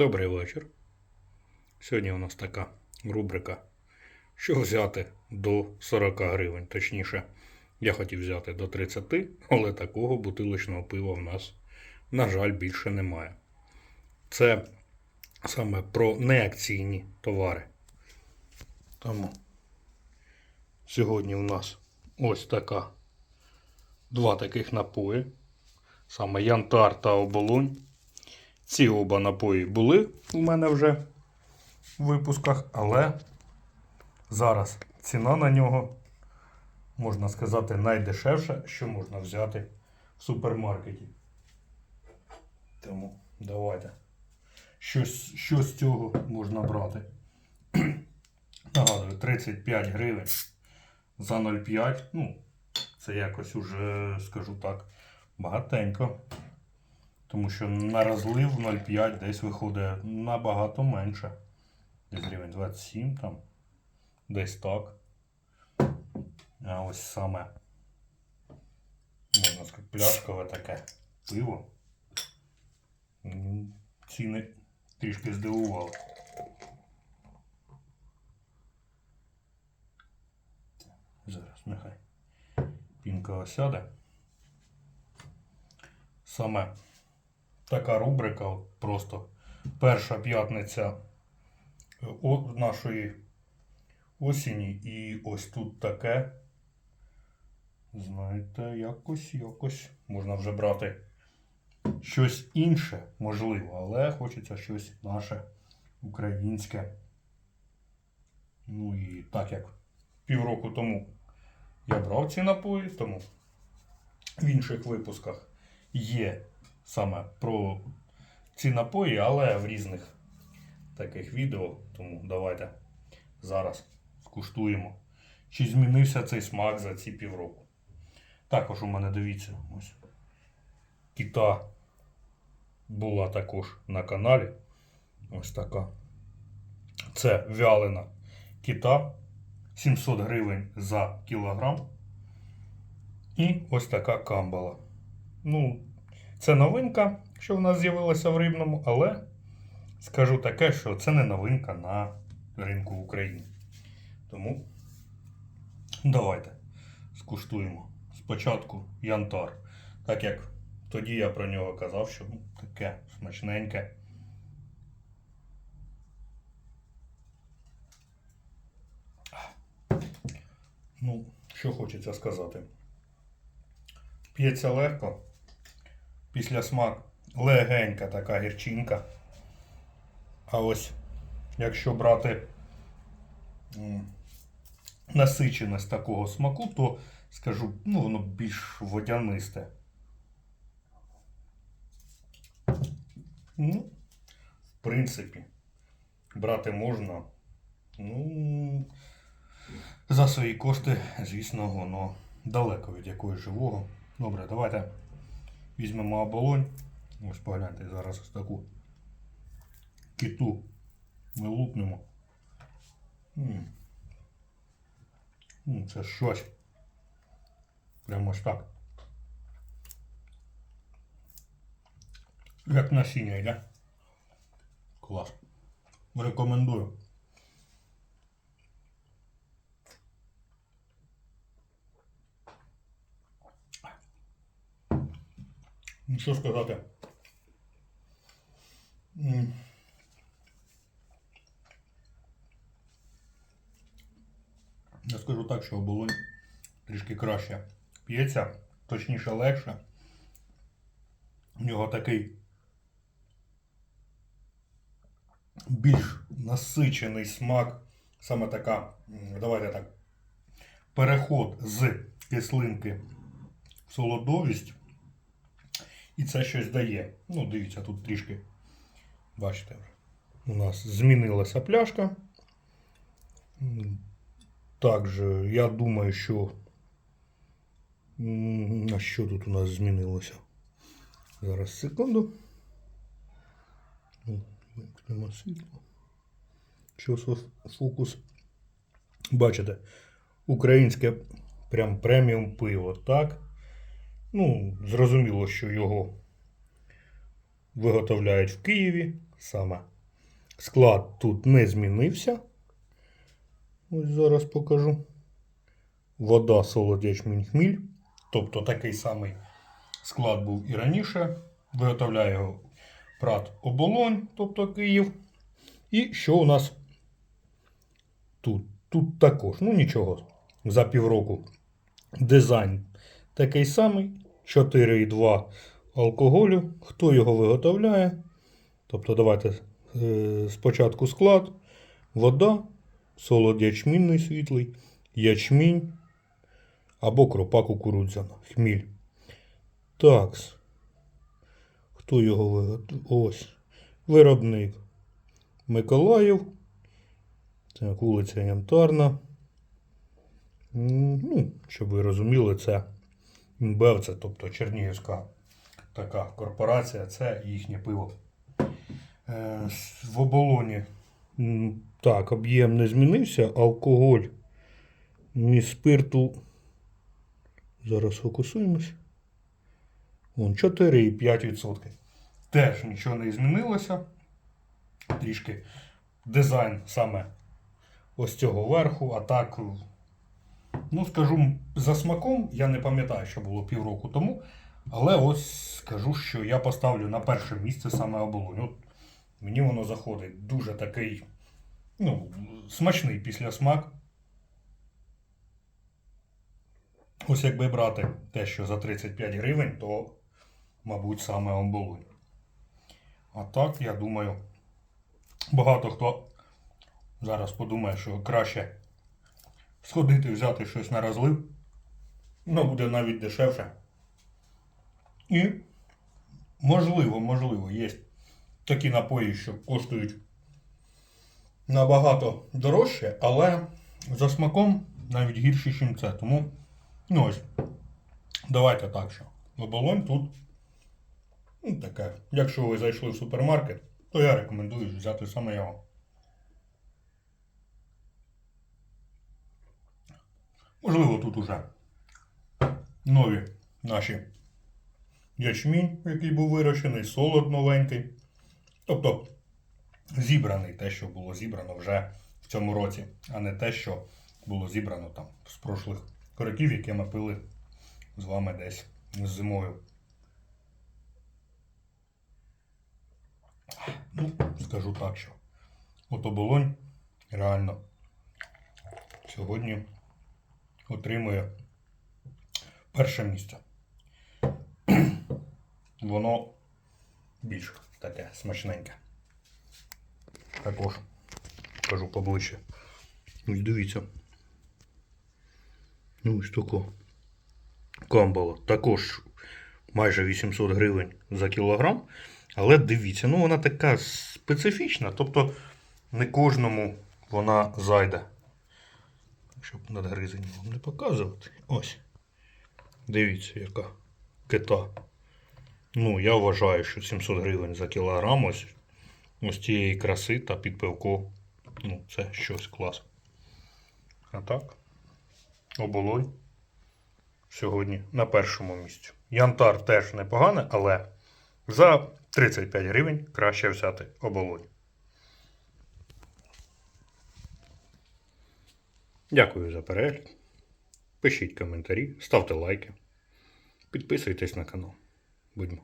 Добрий вечір. Сьогодні у нас така рубрика. Що взяти до 40 гривень. Точніше, я хотів взяти до 30, але такого бутилочного пива в нас, на жаль, більше немає. Це саме про неакційні товари. Тому сьогодні у нас ось така два таких напої. Саме Янтар та Оболонь. Ці оба напої були у мене вже в випусках, але зараз ціна на нього, можна сказати, найдешевша, що можна взяти в супермаркеті. Тому давайте. Щось, що з цього можна брати? Нагадую, 35 гривень за 0,5. Ну, це якось уже, скажу так, багатенько. Тому що на розлив 0,5 десь виходить набагато менше. Десь гривень 27 там. Десь так. А ось саме можна сказати, пляшкове таке пиво. Ціни трішки здивували. Зараз нехай пінка осяде. Саме така рубрика, просто перша п'ятниця е, нашої осені, і ось тут таке. Знаєте, якось, якось можна вже брати щось інше, можливо, але хочеться щось наше українське. Ну і так як півроку тому я брав ці напої, тому в інших випусках є саме про ці напої, але в різних таких відео. Тому давайте зараз скуштуємо, чи змінився цей смак за ці півроку. Також у мене дивіться, ось кита була також на каналі. Ось така. Це вялена кита 700 гривень за кілограм. І ось така камбала. Ну, це новинка, що в нас з'явилася в рибному, але скажу таке, що це не новинка на ринку в Україні. Тому давайте скуштуємо. Спочатку янтар. Так як тоді я про нього казав, що ну, таке смачненьке. Ну, що хочеться сказати. П'ється легко. Після смак легенька така гірчинка. А ось якщо брати насиченість такого смаку, то скажу, ну воно більш водянисте. Ну, в принципі, брати можна. Ну, за свої кошти, звісно, воно далеко від якогось живого. Добре, давайте візьмемо оболонь. Ось погляньте зараз ось таку киту ми лупнемо. Це щось. Прямо ось так. Як насіння йде. Клас. Рекомендую. Ну, що сказати? Я скажу так, що оболонь трішки краще п'ється, точніше легше. У нього такий більш насичений смак, саме така, давайте так, переход з кислинки в солодовість. І це щось дає. Ну, дивіться, тут трішки, бачите, у нас змінилася пляшка. Також я думаю, що. А що тут у нас змінилося? Зараз секунду. Ну, Вимкнемо світло. Що фокус? Бачите, українське прям преміум пиво, так? Ну, зрозуміло, що його виготовляють в Києві, саме склад тут не змінився. Ось зараз покажу. Вода, солод, ячмінь, хміль. Тобто такий самий склад був і раніше. Виготовляє його прат оболонь, тобто Київ. І що у нас тут? Тут також, ну нічого, за півроку. Дизайн такий самий. 4,2 алкоголю. Хто його виготовляє? Тобто, давайте е, спочатку склад, вода, солод ячмінний світлий, ячмінь або кропа кукурудзяна, хміль. Такс. Хто його виготовляє? Ось. Виробник Миколаїв. Так, вулиця Янтарна. Ну, щоб ви розуміли, це МБЕВ, це тобто Чернігівська така корпорація, це їхнє пиво. Е, В оболоні. Так, об'єм не змінився. Алкоголь між спирту. Зараз фокусуємось. Вон 4,5%. Теж нічого не змінилося. Трішки дизайн саме ось цього верху, а так, ну скажу, за смаком я не пам'ятаю, що було півроку тому. Але ось скажу, що я поставлю на перше місце саме оболонь. От мені воно заходить дуже такий, ну, смачний післясмак. Ось якби брати те, що за 35 гривень, то, мабуть, саме оболонь. А так, я думаю, багато хто зараз подумає, що краще сходити, взяти щось на розлив. Ну, буде навіть дешевше. І можливо, можливо, є такі напої, що коштують набагато дорожче, але за смаком навіть гірші, ніж це. Тому, ну ось, давайте так, що оболонь тут ну, таке. Якщо ви зайшли в супермаркет, то я рекомендую взяти саме його. Можливо, тут уже нові наші ячмінь, який був вирощений, солод новенький. Тобто зібраний те, що було зібрано вже в цьому році, а не те, що було зібрано там з прошлих років, які ми пили з вами десь зимою. Ну, скажу так, що от оболонь реально сьогодні отримує перше місце. Воно більш таке смачненьке. Також кажу поближче. Ось дивіться. Ну, ось тако. Камбала. Також майже 800 гривень за кілограм. Але дивіться, ну вона така специфічна, тобто не кожному вона зайде. Щоб надгризені вам не показувати. Ось. Дивіться, яка кита. Ну, я вважаю, що 700 гривень за кілограм ось, ось цієї краси та під пивко. Ну, це щось клас. А так, оболонь сьогодні на першому місці. Янтар теж непогане, але за 35 гривень краще взяти оболонь. Дякую за перегляд. Пишіть коментарі, ставте лайки, підписуйтесь на канал. Будьмо.